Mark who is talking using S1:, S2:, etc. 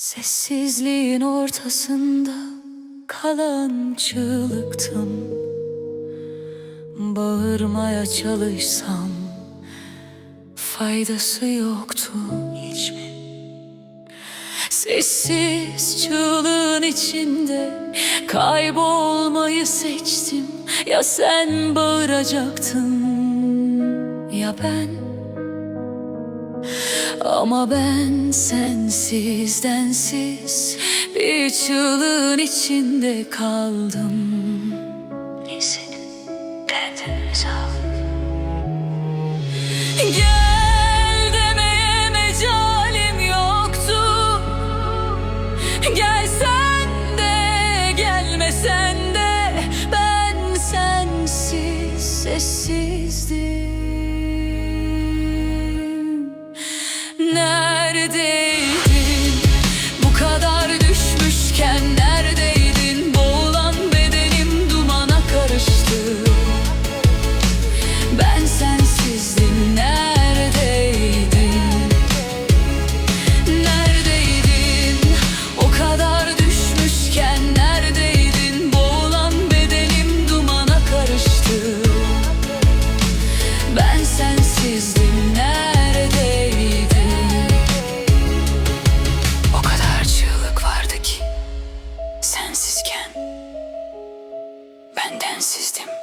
S1: Sessizliğin ortasında kalan çığlıktım. Bağırmaya çalışsam faydası yoktu. Hiç mi? Sessiz çığlığın içinde kaybolmayı seçtim. Ya sen bağıracaktın ya ben ama ben sensiz densiz bir çığlığın içinde kaldım. Neyse kendimiz al. Gel demeye mecalim yoktu. Gelsen de gelmesen de ben sensiz sessizdim. Today. senden sizdim.